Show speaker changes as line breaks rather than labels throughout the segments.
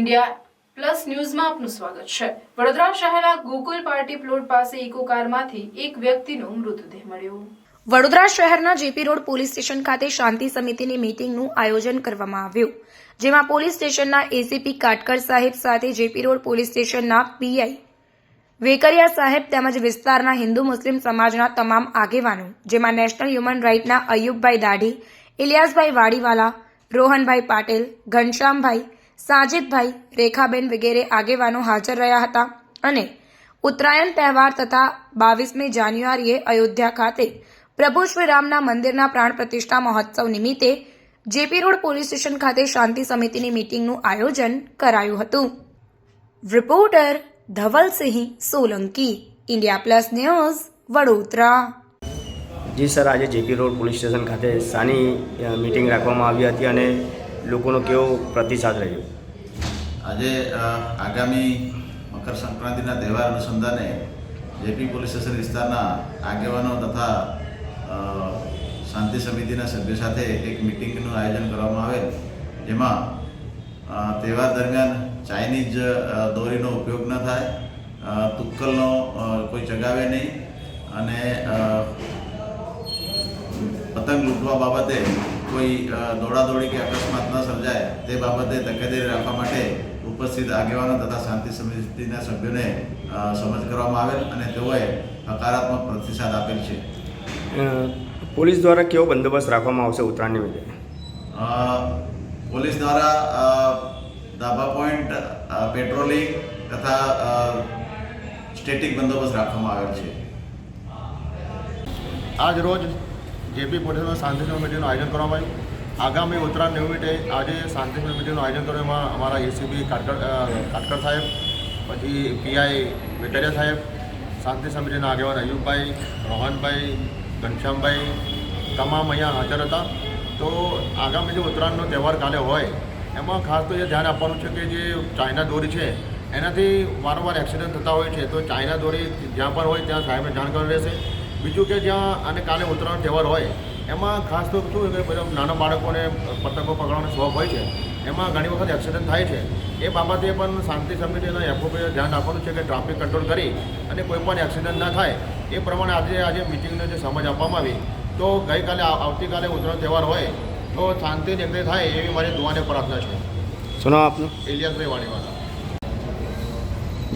India plus ન્યૂઝમાં આપનું સ્વાગત છે. વડોદરા શહેરના ગોકુલ પાર્ટી પ્લોટ પાસે ઇકો કારમાંથી એક વ્યક્તિનો મૃતદેહ મળ્યો.
વડોદરા શહેરના જેપી રોડ પોલીસ સ્ટેશન ખાતે શાંતિ સમિતિની મીટિંગનું આયોજન કરવામાં આવ્યું, જેમાં પોલીસ સ્ટેશનના એસીપી કાટકર સાહેબ સાથે જેપી રોડ પોલીસ સ્ટેશનના પીઆઈ વેકરિયા સાહેબ તેમજ વિસ્તારના હિન્દુ મુસ્લિમ સમાજના તમામ આગેવાનો, જેમાં નેશનલ હ્યુમન રાઇટના અયુબભાઈ દાઢી, ઇલિયાસભાઈ વાડીવાલા, રોહનભાઈ પાટેલ, ઘનશ્યામભાઈ સાજિદભાઈ રેખાબેન વગેરે આગેવાનો હાજર રહ્યા હતા અને ઉત્તરાયણ તહેવાર તથા બાવીસમી જાન્યુઆરીએ અયોધ્યા ખાતે પ્રભુ શ્રી રામના મંદિરના પ્રાણ પ્રતિષ્ઠા મહોત્સવ નિમિત્તે જેપી રોડ પોલીસ સ્ટેશન ખાતે શાંતિ સમિતિની મીટિંગનું આયોજન કરાયું હતું. Reporter Dhavalsinh Solanki, India plus news, Vadodara.
જી સર, આજે જેપી રોડ પોલીસ સ્ટેશન ખાતે સાની મીટિંગ રાખવામાં આવી હતી અને લોકોનો કેવો પ્રતિસાદ રહ્યો?
આજે આગામી મકર સંક્રાંતિના તહેવાર અનુસંધાને જેપી પોલીસ સ્ટેશન વિસ્તારના આગેવાનો તથા શાંતિ સમિતિના સભ્યો સાથે એક મિટિંગનું આયોજન કરવામાં આવેલ, જેમાં તહેવાર દરમિયાન ચાઇનીઝ દોરીનો ઉપયોગ ન થાય તુક્કલનો કોઈ ચગાવે નહીં, અને પતંગ લૂંટવા બાબતે કોઈ દોડાદોડી કે અકસ્માત ન સર્જાય તે બાબતે તકેદારી રાખવા માટે ઉપસ્થિત આગેવાનો તથા શાંતિ સમિતિના સભ્યોને સમજ કરવામાં આવેલ અને તેઓએ હકારાત્મક પ્રતિસાદ આપેલ છે.
પોલીસ દ્વારા કેવો બંદોબસ્ત રાખવામાં આવશે ઉત્તરાયણ નિમિત્તે?
પોલીસ દ્વારા ધાબા પોઈન્ટ પેટ્રોલિંગ તથા સ્ટેટિક બંદોબસ્ત રાખવામાં આવેલ છે.
આજ રોજ જેપી પોલીસમાં શાંતિ સમિતિનું આયોજન કરવામાં આવ્યું. આગામી ઉત્તરાયણ નિમિત્તે આજે શાંતિ સમિતિનું આયોજન કરવામાં અમારા એસીબી કાટકર કાટકર સાહેબ, પછી પીઆઈ વેકરિયા સાહેબ, શાંતિ સમિતિના આગેવાન અયુબભાઈ, રોહનભાઈ, ઘનશ્યામભાઈ, તમામ અહીંયા હાજર હતા. તો આગામી જે ઉત્તરાયણનો તહેવાર કાલે હોય, એમાં ખાસ તો એ ધ્યાન આપવાનું છે કે જે ચાઇના દોરી છે, એનાથી વારંવાર એક્સિડન્ટ થતા હોય છે. તો ચાઇના દોરી જ્યાં પણ હોય ત્યાં સાહેબને જાણ કરવાની રહેશે. બીજું કે જ્યાં અને કાલે ઉત્તરાયણ તહેવાર હોય એમાં ખાસ તો શું કે બધા નાના બાળકોને પતંગો પકડવાનો શોખ હોય છે એમાં ઘણી વખત એક્સિડન્ટ થાય છે. એ બાબતે પણ શાંતિ સમિતિના એફઓપીએ ધ્યાન રાખવાનું છે કે ટ્રાફિક કંટ્રોલ કરી અને કોઈ પણ એક્સિડન્ટ ના થાય એ પ્રમાણે આજે આજે મિટિંગને જે સમજ આપવામાં આવી. તો ગઈકાલે આવતીકાલે ઉત્તરાયણ તહેવાર હોય તો શાંતિ નિર્ણય થાય એવી મારી દુઆને પ્રાર્થના છે.
સુનો આપનું?
ઇલિયાસભાઈ વાણીવાલા.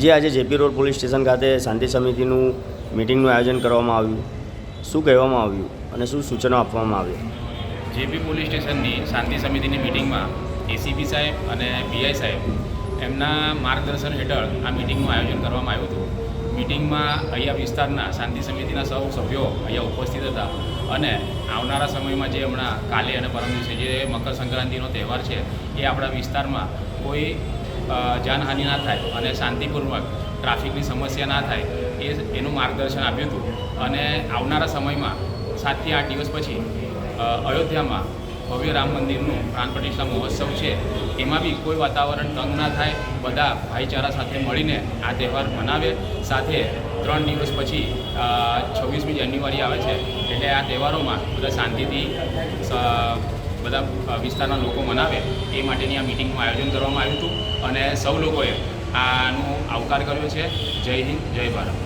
જે આજે જેપી રોડ પોલીસ સ્ટેશન ખાતે શાંતિ સમિતિનું મિટિંગનું આયોજન કરવામાં આવ્યું. શું કહેવામાં આવ્યું અને શું સૂચનો આપવામાં આવ્યા?
જેપી પોલીસ સ્ટેશનની શાંતિ સમિતિની મિટિંગમાં એસીપી સાહેબ અને પીઆઈ સાહેબ એમના માર્ગદર્શન હેઠળ આ મિટિંગનું આયોજન કરવામાં આવ્યું હતું. મિટિંગમાં અહીંયા વિસ્તારના શાંતિ સમિતિના સૌ સભ્યો અહીંયા ઉપસ્થિત હતા અને આવનારા સમયમાં જે હમણાં કાલે અને પરમ દિવસે જે મકર સંક્રાંતિનો તહેવાર છે એ આપણા વિસ્તારમાં કોઈ જાનહાનિ ના થાય અને શાંતિપૂર્વક ટ્રાફિકની સમસ્યા ના થાય એ એનું માર્ગદર્શન આપ્યું હતું. અને આવનારા સમયમાં સાતથી આઠ દિવસ પછી અયોધ્યામાં ભવ્ય રામ મંદિરનું પ્રાણ પ્રતિષ્ઠા મહોત્સવ છે. એમાં બી કોઈ વાતાવરણ તંગ ના થાય. બધા ભાઈચારા સાથે મળીને આ તહેવાર મનાવે. સાથે ત્રણ દિવસ પછી છવ્વીસમી જાન્યુઆરી આવે છે. એટલે આ તહેવારોમાં બધા શાંતિથી બધા વિસ્તારના લોકો મનાવે એ માટેની આ મિટિંગનું આયોજન કરવામાં આવ્યું હતું અને સૌ લોકોએ આનો આવકાર કર્યો છે. જય હિન્દ, જય ભારત.